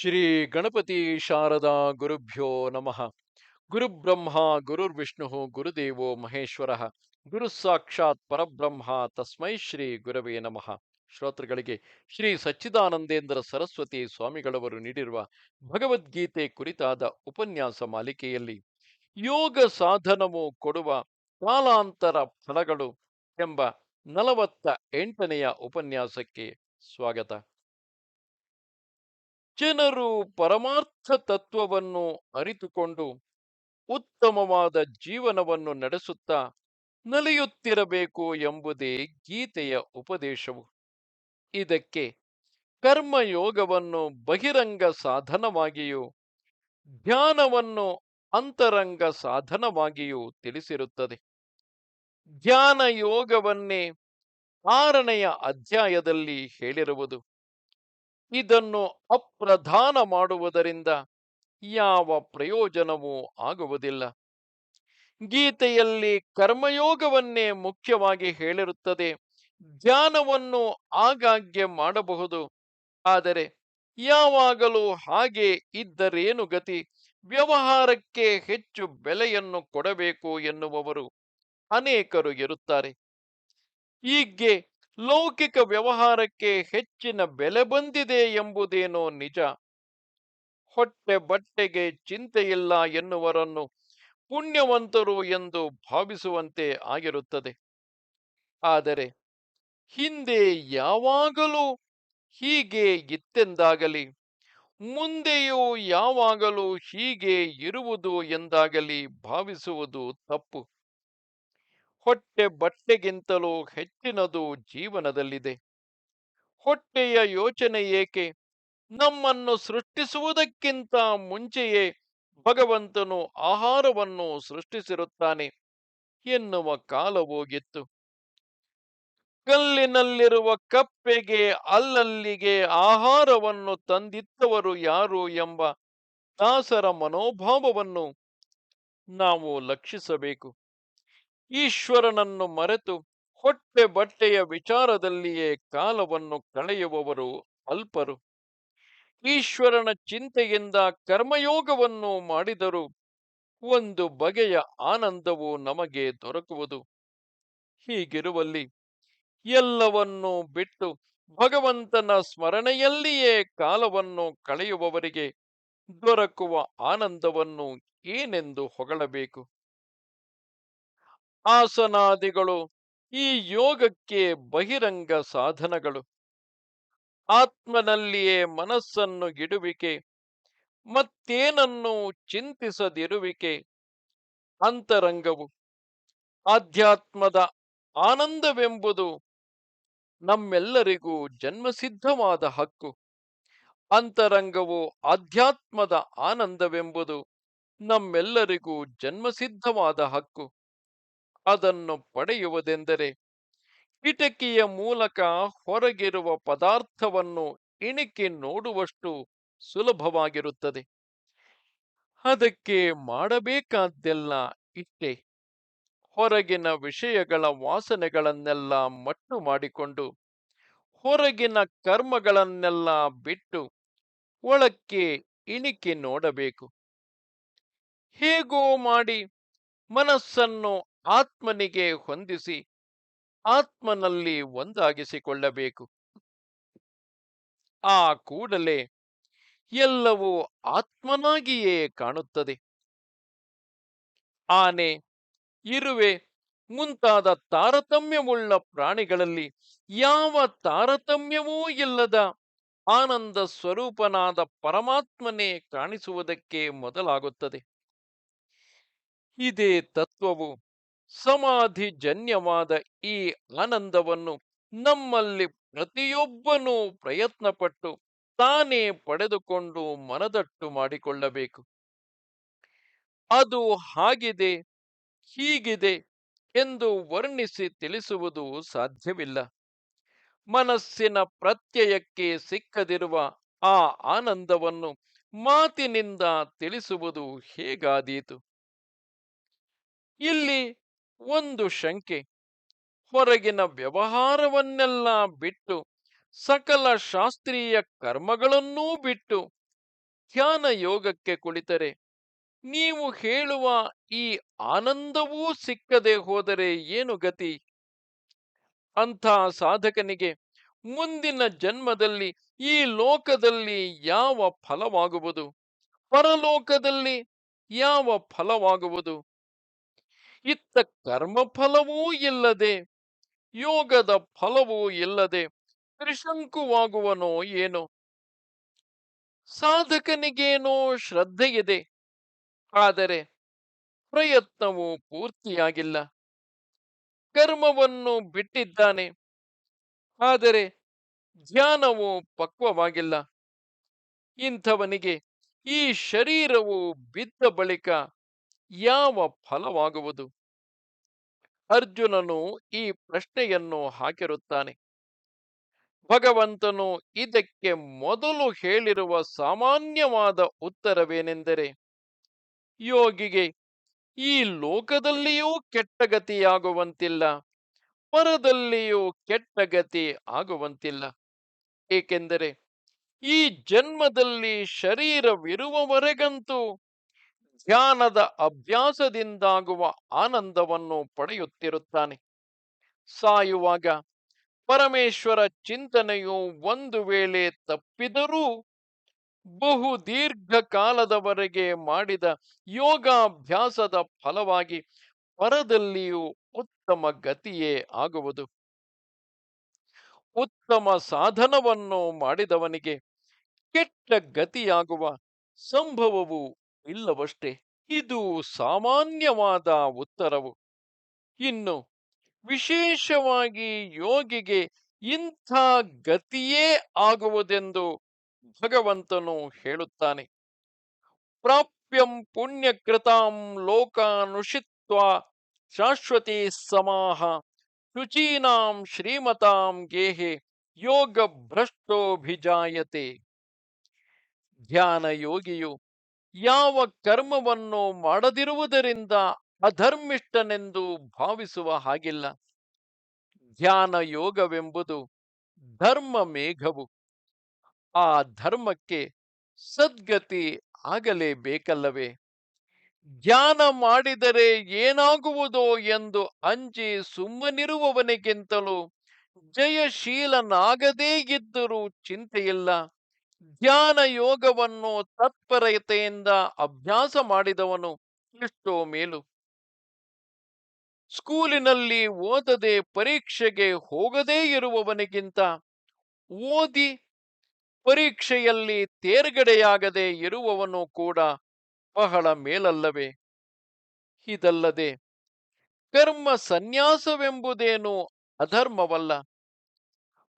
ಶ್ರೀ ಗಣಪತಿ ಶಾರದಾ ಗುರುಭ್ಯೋ ನಮಃ. ಗುರುಬ್ರಹ್ಮ, ಗುರುರ್ವಿಷ್ಣು, ಗುರುದೇವೋ ಮಹೇಶ್ವರ. ಗುರು ಸಾಕ್ಷಾತ್ ಪರಬ್ರಹ್ಮ, ತಸ್ಮೈ ಶ್ರೀ ಗುರವೇ ನಮಃ. ಶ್ರೋತೃಗಳಿಗೆ ಶ್ರೀ ಸಚ್ಚಿದಾನಂದೇಂದ್ರ ಸರಸ್ವತಿ ಸ್ವಾಮಿಗಳವರು ನೀಡಿರುವ ಭಗವದ್ಗೀತೆ ಕುರಿತಾದ ಉಪನ್ಯಾಸ ಮಾಲಿಕೆಯಲ್ಲಿ ಯೋಗ ಸಾಧನವು ಕೊಡುವ ಕಾಲಾಂತರ ಫಲಗಳು ಎಂಬ ನಲವತ್ತ ಎಂಟನೆಯ ಉಪನ್ಯಾಸಕ್ಕೆ ಸ್ವಾಗತ. ಜನರು ಪರಮಾರ್ಥ ತತ್ವವನ್ನು ಅರಿತುಕೊಂಡು ಉತ್ತಮವಾದ ಜೀವನವನ್ನು ನಡೆಸುತ್ತಾ ನಲಿಯುತ್ತಿರಬೇಕು ಎಂಬುದೇ ಗೀತೆಯ ಉಪದೇಶವು. ಇದಕ್ಕೆ ಕರ್ಮಯೋಗವನ್ನು ಬಹಿರಂಗ ಸಾಧನವಾಗಿಯೂ, ಧ್ಯಾನವನ್ನು ಅಂತರಂಗ ಸಾಧನವಾಗಿಯೂ ತಿಳಿಸಿರುತ್ತದೆ. ಧ್ಯಾನ ಯೋಗವನ್ನೇ ಆರನೆಯ ಅಧ್ಯಾಯದಲ್ಲಿ ಹೇಳಿರುವುದು. ಇದನ್ನು ಅಪ್ರಧಾನ ಮಾಡುವುದರಿಂದ ಯಾವ ಪ್ರಯೋಜನವೂ ಆಗುವುದಿಲ್ಲ. ಗೀತೆಯಲ್ಲಿ ಕರ್ಮಯೋಗವನ್ನೇ ಮುಖ್ಯವಾಗಿ ಹೇಳಿರುತ್ತದೆ. ಧ್ಯಾನವನ್ನು ಆಗಾಗ್ಗೆ ಮಾಡಬಹುದು. ಆದರೆ ಯಾವಾಗಲೂ ಹಾಗೆ ಇದ್ದರೇನು ಗತಿ? ವ್ಯವಹಾರಕ್ಕೆ ಹೆಚ್ಚು ಬೆಲೆಯನ್ನು ಕೊಡಬೇಕು ಎನ್ನುವವರು ಅನೇಕರು ಇರುತ್ತಾರೆ. ಹೀಗೆ ಲೌಕಿಕ ವ್ಯವಹಾರಕ್ಕೆ ಹೆಚ್ಚಿನ ಬೆಲೆ ಬಂದಿದೆ ಎಂಬುದೇನೋ ನಿಜ. ಹೊಟ್ಟೆ ಬಟ್ಟೆಗೆ ಚಿಂತೆಯಿಲ್ಲ ಎನ್ನುವರನ್ನು ಪುಣ್ಯವಂತರು ಎಂದು ಭಾವಿಸುವಂತೆ ಆಗಿರುತ್ತದೆ. ಆದರೆ ಹಿಂದೆ ಯಾವಾಗಲೂ ಹೀಗೆ ಇತ್ತೆಂದಾಗಲಿ, ಮುಂದೆಯೂ ಯಾವಾಗಲೂ ಹೀಗೆ ಇರುವುದು ಎಂದಾಗಲಿ ಭಾವಿಸುವುದು ತಪ್ಪು. ಹೊಟ್ಟೆ ಬಟ್ಟೆಗಿಂತಲೂ ಹೆಚ್ಚಿನದು ಜೀವನದಲ್ಲಿದೆ. ಹೊಟ್ಟೆಯ ಯೋಚನೆ ಏಕೆ? ನಮ್ಮನ್ನು ಸೃಷ್ಟಿಸುವುದಕ್ಕಿಂತ ಮುಂಚೆಯೇ ಭಗವಂತನು ಆಹಾರವನ್ನು ಸೃಷ್ಟಿಸಿರುತ್ತಾನೆ ಎನ್ನುವ ಕಾಲ ಹೋಗಿತ್ತು. ಕಲ್ಲಿನಲ್ಲಿರುವ ಕಪ್ಪೆಗೆ ಅಲ್ಲಲ್ಲಿಗೆ ಆಹಾರವನ್ನು ತಂದಿತ್ತವರು ಯಾರು ಎಂಬ ದಾಸರ ಮನೋಭಾವವನ್ನು ನಾವು ಲಕ್ಷಿಸಬೇಕು. ಈಶ್ವರನನ್ನು ಮರೆತು ಹೊಟ್ಟೆ ಬಟ್ಟೆಯ ವಿಚಾರದಲ್ಲಿಯೇ ಕಾಲವನ್ನು ಕಳೆಯುವವರು ಅಲ್ಪರು. ಈಶ್ವರನ ಚಿಂತೆಯಿಂದ ಕರ್ಮಯೋಗವನ್ನು ಮಾಡಿದರೂ ಒಂದು ಬಗೆಯ ಆನಂದವು ನಮಗೆ ದೊರಕುವುದು. ಹೀಗಿರುವಲ್ಲಿ ಎಲ್ಲವನ್ನೂ ಬಿಟ್ಟು ಭಗವಂತನ ಸ್ಮರಣೆಯಲ್ಲಿಯೇ ಕಾಲವನ್ನು ಕಳೆಯುವವರಿಗೆ ದೊರಕುವ ಆನಂದವನ್ನು ಏನೆಂದು ಹೊಗಳಬೇಕು? ಆಸನಾದಿಗಳು, ಈ ಯೋಗಕ್ಕೆ ಬಹಿರಂಗ ಸಾಧನಗಳು. ಆತ್ಮನಲ್ಲಿಯೇ ಮನಸ್ಸನ್ನು ಗಿಡುವಿಕೆ ಮತ್ತೇನನ್ನು ಚಿಂತಿಸದಿರುವಿಕೆ, ಅಂತರಂಗವು. ಆಧ್ಯಾತ್ಮದ ಆನಂದವೆಂಬುದು ನಮ್ಮೆಲ್ಲರಿಗೂ ಜನ್ಮಸಿದ್ಧವಾದ ಹಕ್ಕು. ಅಂತರಂಗವು ಆಧ್ಯಾತ್ಮದ ಆನಂದವೆಂಬುದು ನಮ್ಮೆಲ್ಲರಿಗೂ ಜನ್ಮಸಿದ್ಧವಾದ ಹಕ್ಕು. ಅದನ್ನು ಪಡೆಯುವುದೆಂದರೆ ಕಿಟಕಿಯ ಮೂಲಕ ಹೊರಗಿರುವ ಪದಾರ್ಥವನ್ನು ಇಣಿಕೆ ನೋಡುವಷ್ಟು ಸುಲಭವಾಗಿರುತ್ತದೆ. ಅದಕ್ಕೆ ಮಾಡಬೇಕಾದ್ದೆಲ್ಲ ಇಷ್ಟೇ ಹೊರಗಿನ ವಿಷಯಗಳ ವಾಸನೆಗಳನ್ನೆಲ್ಲ ಮಟ್ಟು ಮಾಡಿಕೊಂಡು ಹೊರಗಿನ ಕರ್ಮಗಳನ್ನೆಲ್ಲ ಬಿಟ್ಟು ಒಳಕ್ಕೆ ಇಣಿಕೆ ನೋಡಬೇಕು. ಹೇಗೋ ಮಾಡಿ ಮನಸ್ಸನ್ನು ಆತ್ಮನಿಗೆ ಹೊಂದಿಸಿ ಆತ್ಮನಲ್ಲಿ ಒಂದಾಗಿಸಿಕೊಳ್ಳಬೇಕು. ಆ ಕೂಡಲೇ ಎಲ್ಲವೂ ಆತ್ಮನಾಗಿಯೇ ಕಾಣುತ್ತದೆ. ಆನೆ, ಇರುವೆ, ಮುಂತಾದ ತಾರತಮ್ಯವುಳ್ಳ ಪ್ರಾಣಿಗಳಲ್ಲಿ ಯಾವ ತಾರತಮ್ಯವೂ ಇಲ್ಲದ ಆನಂದ ಸ್ವರೂಪನಾದ ಪರಮಾತ್ಮನೇ ಕಾಣಿಸುವುದಕ್ಕೆ ಮೊದಲಾಗುತ್ತದೆ. ಇದೇ ತತ್ವವು ಸಮಾಧಿ ಜನ್ಯವಾದ ಈ ಆನಂದವನ್ನು ನಮ್ಮಲ್ಲಿ ಪ್ರತಿಯೊಬ್ಬನೂ ಪ್ರಯತ್ನಪಟ್ಟು ತಾನೇ ಪಡೆದುಕೊಂಡು ಮನದಟ್ಟು ಮಾಡಿಕೊಳ್ಳಬೇಕು. ಅದು ಹಾಗಿದೆ, ಹೀಗಿದೆ ಎಂದು ವರ್ಣಿಸಿ ತಿಳಿಸುವುದು ಸಾಧ್ಯವಿಲ್ಲ. ಮನಸ್ಸಿನ ಪ್ರತ್ಯಯಕ್ಕೆ ಸಿಕ್ಕದಿರುವ ಆ ಆನಂದವನ್ನು ಮಾತಿನಿಂದ ತಿಳಿಸುವುದು ಹೇಗಾದೀತು? ಇಲ್ಲಿ ಒಂದು ಶಂಕೆ. ಹೊರಗಿನ ವ್ಯವಹಾರವನ್ನೆಲ್ಲ ಬಿಟ್ಟು, ಸಕಲ ಶಾಸ್ತ್ರೀಯ ಕರ್ಮಗಳನ್ನೂ ಬಿಟ್ಟು ಧ್ಯಾನ ಯೋಗಕ್ಕೆ ಕುಳಿತರೆ. ನೀವು ಹೇಳುವ ಈ ಆನಂದವೂ ಸಿಕ್ಕದೆ ಹೋದರೆ ಏನು ಗತಿ? ಅಂಥ ಸಾಧಕನಿಗೆ ಮುಂದಿನ ಜನ್ಮದಲ್ಲಿ ಈ ಲೋಕದಲ್ಲಿ ಯಾವ ಫಲವಾಗುವುದು? ಪರಲೋಕದಲ್ಲಿ ಯಾವ ಫಲವಾಗುವುದು? ಇತ್ತ ಕರ್ಮಫಲವೂ ಇಲ್ಲದೆ, ಯೋಗದ ಫಲವೂ ಇಲ್ಲದೆ ತ್ರಿಶಂಕುವಾಗುವನೋ ಏನೋ? ಸಾಧಕನಿಗೇನೋ ಶ್ರದ್ಧೆಯಿದೆ, ಆದರೆ ಪ್ರಯತ್ನವು ಪೂರ್ತಿಯಾಗಿಲ್ಲ. ಕರ್ಮವನ್ನು ಬಿಟ್ಟಿದ್ದಾನೆ, ಆದರೆ ಧ್ಯಾನವು ಪಕ್ವವಾಗಿಲ್ಲ. ಇಂಥವನಿಗೆ ಈ ಶರೀರವು ಬಿದ್ದ ಬಳಿಕ ಯಾವ ಫಲವಾಗುವುದು? ಅರ್ಜುನನು ಈ ಪ್ರಶ್ನೆಯನ್ನು ಹಾಕಿರುತ್ತಾನೆ. ಭಗವಂತನು ಇದಕ್ಕೆ ಮೊದಲು ಹೇಳಿರುವ ಸಾಮಾನ್ಯವಾದ ಉತ್ತರವೇನೆಂದರೆ, ಯೋಗಿಗೆ ಈ ಲೋಕದಲ್ಲಿಯೂ ಕೆಟ್ಟಗತಿಯಾಗುವಂತಿಲ್ಲ, ಪರದಲ್ಲಿಯೂ ಕೆಟ್ಟಗತಿ ಆಗುವಂತಿಲ್ಲ. ಏಕೆಂದರೆ ಈ ಜನ್ಮದಲ್ಲಿ ಶರೀರವಿರುವವರೆಗಂತೂ ಧ್ಯಾನದ ಅಭ್ಯಾಸದಿಂದಾಗುವ ಆನಂದವನ್ನು ಪಡೆಯುತ್ತಿರುತ್ತಾನೆ. ಸಾಯುವಾಗ ಪರಮೇಶ್ವರ ಚಿಂತನೆಯು ಒಂದು ವೇಳೆ ತಪ್ಪಿದರೂ ಬಹು ದೀರ್ಘ ಕಾಲದವರೆಗೆ ಮಾಡಿದ ಯೋಗಾಭ್ಯಾಸದ ಫಲವಾಗಿ ಪರದಲ್ಲಿಯೂ ಉತ್ತಮ ಗತಿಯೇ ಆಗುವುದು. ಉತ್ತಮ ಸಾಧನವನ್ನು ಮಾಡಿದವನಿಗೆ ಕೆಟ್ಟ ಗತಿಯಾಗುವ ಸಂಭವವು ಇಲ್ಲವಷ್ಟೇ, ಇದು ಸಾಮಾನ್ಯವಾದ ಉತ್ತರವು. ಇನ್ನು, ವಿಶೇಷವಾಗಿ ಯೋಗಿಗೆ ಇಂಥ ಗತಿಯೇ ಆಗುವುದೆಂದು ಭಗವಂತನು ಹೇಳುತ್ತಾನೆ. ಪ್ರಾಪ್ಯಂ ಪುಣ್ಯಕೃತಾಂ ಲೋಕಾನುಷಿತ್ವ ಶಾಶ್ವತಿ ಸಮಾಹ ಶುಚೀನಾಂ ಶ್ರೀಮತಾಂ ಗೇಹೆ ಯೋಗ ಭ್ರಷ್ಟೋಭಿಜಾಯತೆ ಧ್ಯಾನ ಯೋಗಿಯು ಯಾವ ಕರ್ಮವನ್ನು ಮಾಡದಿರುವುದರಿಂದ ಅಧರ್ಮಿಷ್ಟನೆಂದು ಭಾವಿಸುವ ಹಾಗಿಲ್ಲ. ಧ್ಯಾನ ಯೋಗವೆಂಬುದು ಧರ್ಮ ಮೇಘವು. ಆ ಧರ್ಮಕ್ಕೆ ಸದ್ಗತಿ ಆಗಲೇಬೇಕಲ್ಲವೇ? ಧ್ಯಾನ ಮಾಡಿದರೆ ಏನಾಗುವುದೋ ಎಂದು ಅಂಜಿ ಸುಮ್ಮನಿರುವವನಿಗಿಂತಲೂ ಜಯಶೀಲನಾಗದೇ ಇದ್ದರೂ ಚಿಂತೆಯಿಲ್ಲ. ಧ್ಯಾನ ಯೋಗವನ್ನು ತತ್ಪರತೆಯಿಂದ ಅಭ್ಯಾಸ ಮಾಡಿದವನು ಎಷ್ಟೋ ಮೇಲು. ಸ್ಕೂಲಿನಲ್ಲಿ ಓದದೆ ಪರೀಕ್ಷೆಗೆ ಹೋಗದೇ ಇರುವವನಿಗಿಂತ ಓದಿ ಪರೀಕ್ಷೆಯಲ್ಲಿ ತೇರ್ಗಡೆಯಾಗದೆ ಇರುವವನು ಕೂಡ ಬಹಳ ಮೇಲಲ್ಲವೇ? ಇದಲ್ಲದೆ ಕರ್ಮ ಸನ್ಯಾಸವೆಂಬುದೇನು ಅಧರ್ಮವಲ್ಲ.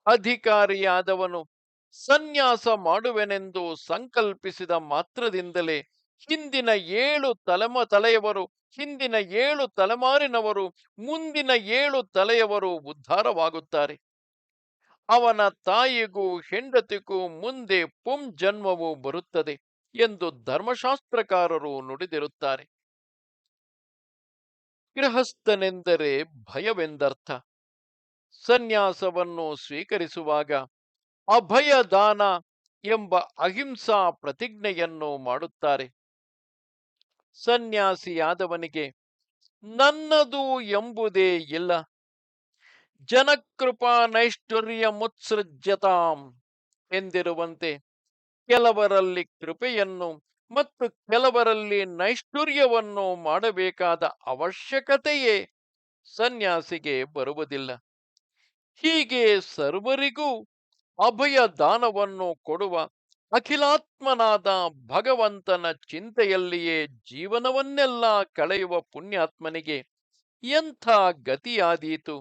ಅಧಿಕಾರಿಯಾದವನು ಸನ್ಯಾಸ ಮಾಡುವೆನೆಂದು ಸಂಕಲ್ಪಿಸಿದ ಮಾತ್ರದಿಂದಲೇ ಹಿಂದಿನ ಏಳು ತಲೆಮ, ತಲೆಯವರು, ಹಿಂದಿನ ಏಳು ತಲೆಮಾರಿನವರು, ಮುಂದಿನ ಏಳು ತಲೆಯವರು ಉದ್ಧಾರವಾಗುತ್ತಾರೆ. ಅವನ ತಾಯಿಗೂ ಹೆಂಡತಿಗೂ ಮುಂದೆ ಪುಂ ಜನ್ಮವು ಬರುತ್ತದೆ ಎಂದು ಧರ್ಮಶಾಸ್ತ್ರಕಾರರು ನುಡಿದಿರುತ್ತಾರೆ. ಗೃಹಸ್ಥನೆಂದರೆ ಭಯವೆಂದರ್ಥ. ಸನ್ಯಾಸವನ್ನು ಸ್ವೀಕರಿಸುವಾಗ ಅಭಯದಾನ ಎಂಬ ಅಹಿಂಸಾ ಪ್ರತಿಜ್ಞೆಯನ್ನು ಮಾಡುತ್ತಾರೆ. ಸನ್ಯಾಸಿಯಾದವನಿಗೆ, ನನ್ನದು ಎಂಬುದೇ ಇಲ್ಲ. ಜನಕೃಪಾ ನೈಷ್ಠುರ್ಯ ಮುತ್ಸೃಜ್ಯತಾಂ ಎಂದಿರುವಂತೆ ಕೆಲವರಲ್ಲಿ ಕೃಪೆಯನ್ನು ಮತ್ತು ಕೆಲವರಲ್ಲಿ ನೈಷ್ಠುರ್ಯವನ್ನು ಮಾಡಬೇಕಾದ ಅವಶ್ಯಕತೆಯೇ ಸನ್ಯಾಸಿಗೆ ಬರುವುದಿಲ್ಲ. ಹೀಗೆ ಸರ್ವರಿಗೂ ಅಭಯ ದಾನವನ್ನು ಕೊಡುವ ಅಖಿಲಾತ್ಮನಾದ ಭಗವಂತನ ಚಿಂತೆಯಲ್ಲಿಯೇ ಜೀವನವನ್ನೆಲ್ಲ ಕಳೆಯುವ ಪುಣ್ಯಾತ್ಮನಿಗೆ ಎಂಥ ಗತಿಯಾದೀತು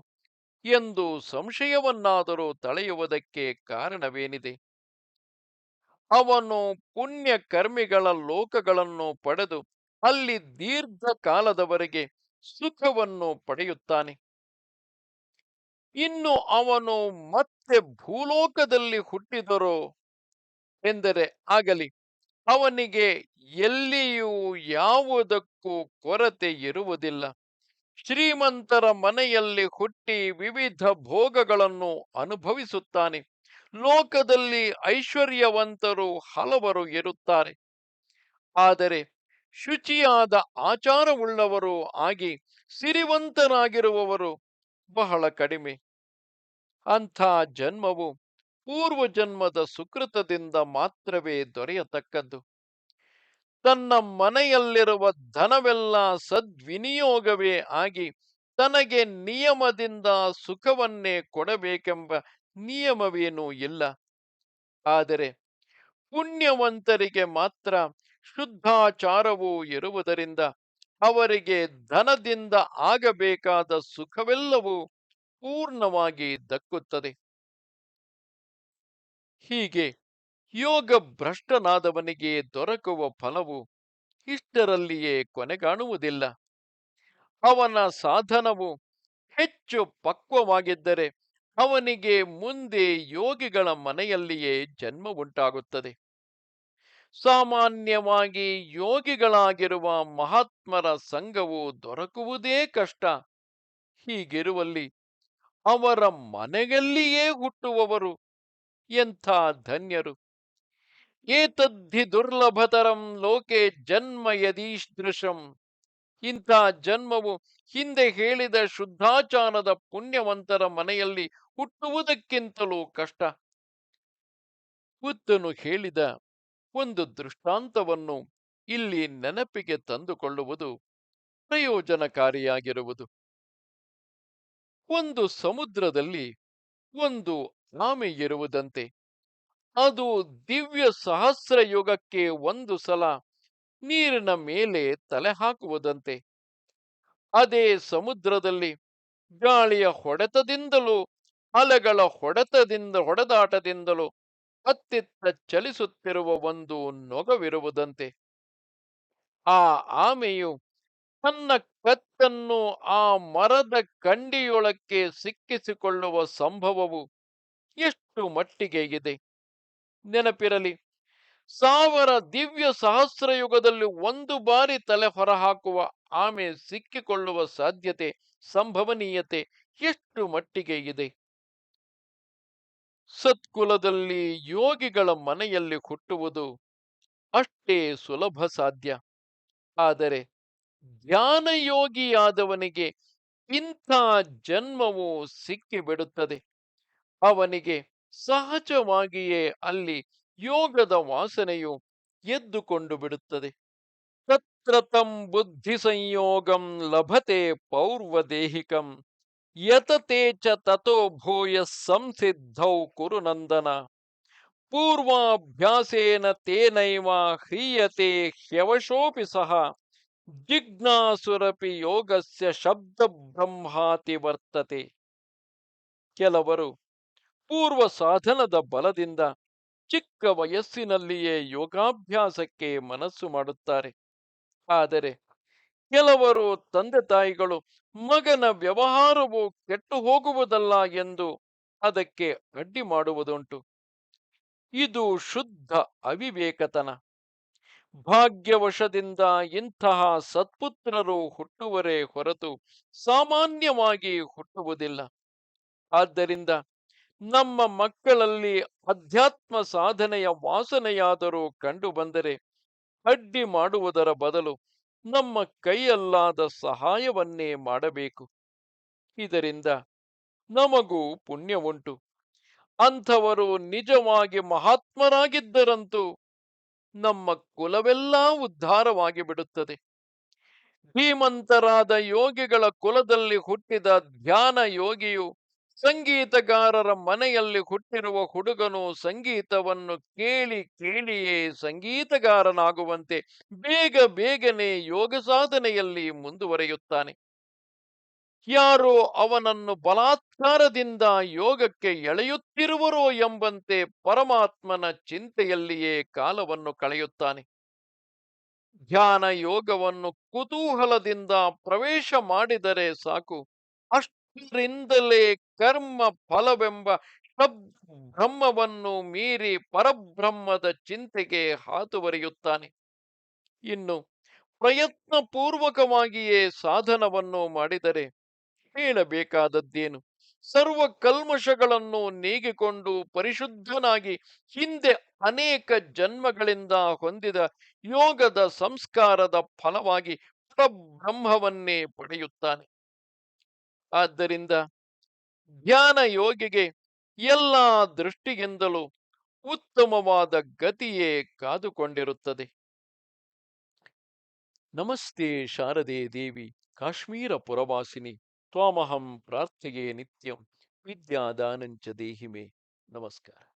ಎಂದು ಸಂಶಯವನ್ನಾದರೂ ತಳೆಯುವುದಕ್ಕೆ ಕಾರಣವೇನಿದೆ? ಅವನು ಪುಣ್ಯ ಕರ್ಮಿಗಳ ಲೋಕಗಳನ್ನು ಪಡೆದು ಅಲ್ಲಿ ದೀರ್ಘ ಕಾಲದವರೆಗೆ ಸುಖವನ್ನು ಪಡೆಯುತ್ತಾನೆ. ಇನ್ನು ಅವನು ಮತ್ತೆ ಭೂಲೋಕದಲ್ಲಿ ಹುಟ್ಟಿದರು ಎಂದರೆ ಆಗಲಿ, ಅವನಿಗೆ ಎಲ್ಲಿಯೂ ಯಾವುದಕ್ಕೂ ಕೊರತೆ ಇರುವುದಿಲ್ಲ. ಶ್ರೀಮಂತರ ಮನೆಯಲ್ಲಿ ಹುಟ್ಟಿ ವಿವಿಧ ಭೋಗಗಳನ್ನು ಅನುಭವಿಸುತ್ತಾನೆ. ಲೋಕದಲ್ಲಿ ಐಶ್ವರ್ಯವಂತರು ಹಲವರು ಇರುತ್ತಾರೆ. ಆದರೆ ಶುಚಿಯಾದ ಆಚಾರವುಳ್ಳವರು ಆಗಿ ಸಿರಿವಂತರಾಗಿರುವವರು ಬಹಳ ಕಡಿಮೆ. ಅಂಥ ಜನ್ಮವು ಪೂರ್ವ ಜನ್ಮದ ಸುಕೃತದಿಂದ ಮಾತ್ರವೇ ದೊರೆಯತಕ್ಕದ್ದು. ತನ್ನ ಮನೆಯಲ್ಲಿರುವ ಧನವೆಲ್ಲ ಸದ್ವಿನಿಯೋಗವೇ ಆಗಿ ತನಗೆ ನಿಯಮದಿಂದ ಸುಖವನ್ನೇ ಕೊಡಬೇಕೆಂಬ ನಿಯಮವೇನೂ ಇಲ್ಲ. ಆದರೆ ಪುಣ್ಯವಂತರಿಗೆ ಮಾತ್ರ ಶುದ್ಧಾಚಾರವೂ ಇರುವುದರಿಂದ ಅವರಿಗೆ ಧನದಿಂದ ಆಗಬೇಕಾದ ಸುಖವೆಲ್ಲವೂ ಪೂರ್ಣವಾಗಿ ದಕ್ಕುತ್ತದೆ. ಹೀಗೆ ಯೋಗ ಭ್ರಷ್ಟನಾದವನಿಗೆ ದೊರಕುವ ಫಲವು ಇಷ್ಟರಲ್ಲಿಯೇ ಕೊನೆಗಾಣುವುದಿಲ್ಲ. ಅವನ ಸಾಧನವು ಹೆಚ್ಚು ಪಕ್ವವಾಗಿದ್ದರೆ ಅವನಿಗೆ ಮುಂದೆ ಯೋಗಿಗಳ ಮನೆಯಲ್ಲಿಯೇ ಜನ್ಮ ಉಂಟಾಗುತ್ತದೆ. ಸಾಮಾನ್ಯವಾಗಿ ಯೋಗಿಗಳಾಗಿರುವ ಮಹಾತ್ಮರ ಸಂಘವು ದೊರಕುವುದೇ ಕಷ್ಟ. ಹೀಗಿರುವಲ್ಲಿ ಅವರ ಮನೆಯಲ್ಲಿಯೇ ಹುಟ್ಟುವವರು ಎಂಥ ಧನ್ಯರು. ಏತದ್ಧಿ ದುರ್ಲಭತರಂ ಲೋಕೆ ಜನ್ಮ ಯದೀದೃಶಂ. ಇಂಥ ಜನ್ಮವು ಹಿಂದೆ ಹೇಳಿದ ಶುದ್ಧಾಚಾರದ ಪುಣ್ಯವಂತರ ಮನೆಯಲ್ಲಿ ಹುಟ್ಟುವುದಕ್ಕಿಂತಲೂ ಕಷ್ಟ. ಬುದ್ಧನು ಹೇಳಿದ ಒಂದು ದೃಷ್ಟಾಂತವನ್ನು ಇಲ್ಲಿ ನೆನಪಿಗೆ ತಂದುಕೊಳ್ಳುವುದು ಪ್ರಯೋಜನಕಾರಿಯಾಗಿರುವುದು. ಒಂದು ಸಮುದ್ರದಲ್ಲಿ ಒಂದು ಆಮೆ ಇರುವುದಂತೆ, ಅದು ದಿವ್ಯ ಸಹಸ್ರ ಯುಗಕ್ಕೆ ಒಂದು ಸಲ ನೀರಿನ ಮೇಲೆ ತಲೆ ಹಾಕುವುದಂತೆ. ಅದೇ ಸಮುದ್ರದಲ್ಲಿ ಗಾಳಿಯ ಹೊಡೆತದಿಂದಲೂ, ಅಲೆಗಳ ಹೊಡೆತದಿಂದ, ಹೊಡೆದಾಟದಿಂದಲೂ ಅತ್ತಿತ್ತ ಚಲಿಸುತ್ತಿರುವ ಒಂದು ನೊಗವಿರುವುದಂತೆ ಆ ಆಮೆಯು ತನ್ನ ಕತ್ತನ್ನು ಆ ಮರದ ಕಂಡಿಯೊಳಕ್ಕೆ ಸಿಕ್ಕಿಸಿಕೊಳ್ಳುವ ಸಂಭವವು ಎಷ್ಟು ಮಟ್ಟಿಗೆ ಇದೆ? ನೆನಪಿರಲಿ, ಸಾವಿರ ದಿವ್ಯ ಸಹಸ್ರಯುಗದಲ್ಲಿ ಒಂದು ಬಾರಿ ತಲೆ ಹೊರಹಾಕುವ ಆಮೆ ಸಿಕ್ಕಿಕೊಳ್ಳುವ ಸಾಧ್ಯತೆ, ಸಂಭವನೀಯತೆ ಎಷ್ಟು ಮಟ್ಟಿಗೆ ಇದೆ? ಸತ್ಕುಲದಲ್ಲಿ ಯೋಗಿಗಳ ಮನೆಯಲ್ಲಿ ಹುಟ್ಟುವುದು ಅಷ್ಟೇ ಸುಲಭ ಸಾಧ್ಯ. ಆದರೆ ಧ್ಯಾನಯೋಗಿಯಾದವನಿಗೆ ಇಂಥ ಜನ್ಮವು ಸಿಕ್ಕಿಬಿಡುತ್ತದೆ. ಅವನಿಗೆ ಸಹಜವಾಗಿಯೇ ಅಲ್ಲಿ ಯೋಗದ ವಾಸನೆಯು ಎದ್ದುಕೊಂಡು ಬಿಡುತ್ತದೆ. ತತ್ರ ತಂ ಬುದ್ಧಿ ಸಂಯೋಗಂ ಲಭತೆ ಪೌರ್ವದೇಹಿಕಂ. ಯತತೆ ಚ ತಥೋ ಭೂಯ ಸಂಸಿದ್ಧೌ ಕುರುನಂದನ ಪೂರ್ವಾಭ್ಯಾಸೇನ ತೇನೈವ ಹ್ರೀಯತೆ ಹ್ಯವಶೋಪಿ ಸಹ ಜಿಜ್ಞಾಸುರಪಿ ಯೋಗಸ್ಯ ಶಬ್ದ ಬ್ರಹ್ಮಾತಿ ವರ್ತತೆ ಕೆಲವರು ಪೂರ್ವ ಸಾಧನದ ಬಲದಿಂದ ಚಿಕ್ಕ ವಯಸ್ಸಿನಲ್ಲಿಯೇ ಯೋಗಾಭ್ಯಾಸಕ್ಕೆ ಮನಸ್ಸು ಮಾಡುತ್ತಾರೆ. ಆದರೆ ಕೆಲವರು ತಂದೆ ತಾಯಿಗಳು ಮಗನ ವ್ಯವಹಾರವು ಕೆಟ್ಟು ಹೋಗುವುದಲ್ಲ ಎಂದು ಅದಕ್ಕೆ ಅಡ್ಡಿ ಮಾಡುವುದುಂಟು. ಇದು ಶುದ್ಧ ಅವಿವೇಕತನ. ಭಾಗ್ಯವಶದಿಂದ ಇಂತಹ ಸತ್ಪುತ್ರರು ಹುಟ್ಟುವರೇ ಹೊರತು ಸಾಮಾನ್ಯವಾಗಿ ಹುಟ್ಟುವುದಿಲ್ಲ. ಆದ್ದರಿಂದ ನಮ್ಮ ಮಕ್ಕಳಲ್ಲಿ ಅಧ್ಯಾತ್ಮ ಸಾಧನೆಯ ವಾಸನೆಯಾದರೂ ಕಂಡುಬಂದರೆ ಅಡ್ಡಿ ಮಾಡುವುದರ ಬದಲು ನಮ್ಮ ಕೈಯಲ್ಲಾದ ಸಹಾಯವನ್ನೇ ಮಾಡಬೇಕು. ಇದರಿಂದ ನಮಗೂ ಪುಣ್ಯ ಉಂಟು. ಅಂಥವರು ನಿಜವಾಗಿ ಮಹಾತ್ಮರಾಗಿದ್ದರಂತೂ ನಮ್ಮ ಕುಲವೆಲ್ಲ ಉದ್ಧಾರವಾಗಿ ಬಿಡುತ್ತದೆ. ಧೀಮಂತರಾದ ಯೋಗಿಗಳ ಕುಲದಲ್ಲಿ ಹುಟ್ಟಿದ ಧ್ಯಾನ ಯೋಗಿಯು ಸಂಗೀತಗಾರರ ಮನೆಯಲ್ಲಿ ಹುಟ್ಟಿರುವ ಹುಡುಗನು ಸಂಗೀತವನ್ನು ಕೇಳಿ ಕೇಳಿಯೇ ಸಂಗೀತಗಾರನಾಗುವಂತೆ ಬೇಗ ಬೇಗನೆ ಯೋಗ ಸಾಧನೆಯಲ್ಲಿ ಮುಂದುವರೆಯುತ್ತಾನೆ. ಯಾರೋ ಅವನನ್ನು ಬಲಾತ್ಕಾರದಿಂದ ಯೋಗಕ್ಕೆ ಎಳೆಯುತ್ತಿರುವರೋ ಎಂಬಂತೆ ಪರಮಾತ್ಮನ ಚಿಂತೆಯಲ್ಲಿಯೇ ಕಾಲವನ್ನು ಕಳೆಯುತ್ತಾನೆ. ಧ್ಯಾನ ಯೋಗವನ್ನು ಕುತೂಹಲದಿಂದ ಪ್ರವೇಶ ಮಾಡಿದರೆ ಸಾಕು. ಅಷ್ಟರಿಂದಲೇ ಕರ್ಮ ಫಲವೆಂಬ ಬ್ರಹ್ಮವನ್ನು ಮೀರಿ ಪರಬ್ರಹ್ಮದ ಚಿಂತೆಗೆ ಹಾತುವರಿಯುತ್ತಾನೆ ಇನ್ನು ಪ್ರಯತ್ನ ಪೂರ್ವಕವಾಗಿಯೇ ಸಾಧನವನ್ನು ಮಾಡಿದರೆ ಹೇಳಬೇಕಾದದ್ದೇನು? ಸರ್ವ ಕಲ್ಮಶಗಳನ್ನು ನೀಗಿಕೊಂಡು ಪರಿಶುದ್ಧನಾಗಿ ಹಿಂದೆ ಅನೇಕ ಜನ್ಮಗಳಿಂದ ಹೊಂದಿದ ಯೋಗದ ಸಂಸ್ಕಾರದ ಫಲವಾಗಿ ಪರಬ್ರಹ್ಮವನ್ನೇ ಪಡೆಯುತ್ತಾನೆ. ಆದ್ದರಿಂದ ಧ್ಯಾನ ಯೋಗಿಗೆ ಎಲ್ಲ ದೃಷ್ಟಿಯಿಂದಲೂ ಉತ್ತಮವಾದ ಗತಿಯೇ ಕಾದುಕೊಂಡಿರುತ್ತದೆ. ನಮಸ್ತೆ ಶಾರದೆ ದೇವಿ, ಕಾಶ್ಮೀರ ಪುರವಾಸಿನಿ, ತ್ವಾಮಹಂ ಪ್ರಾರ್ಥೆಯೇ ನಿತ್ಯಂ, ವಿದ್ಯಾದಾನಂಚ ದೇಹಿಮೆ. ನಮಸ್ಕಾರ.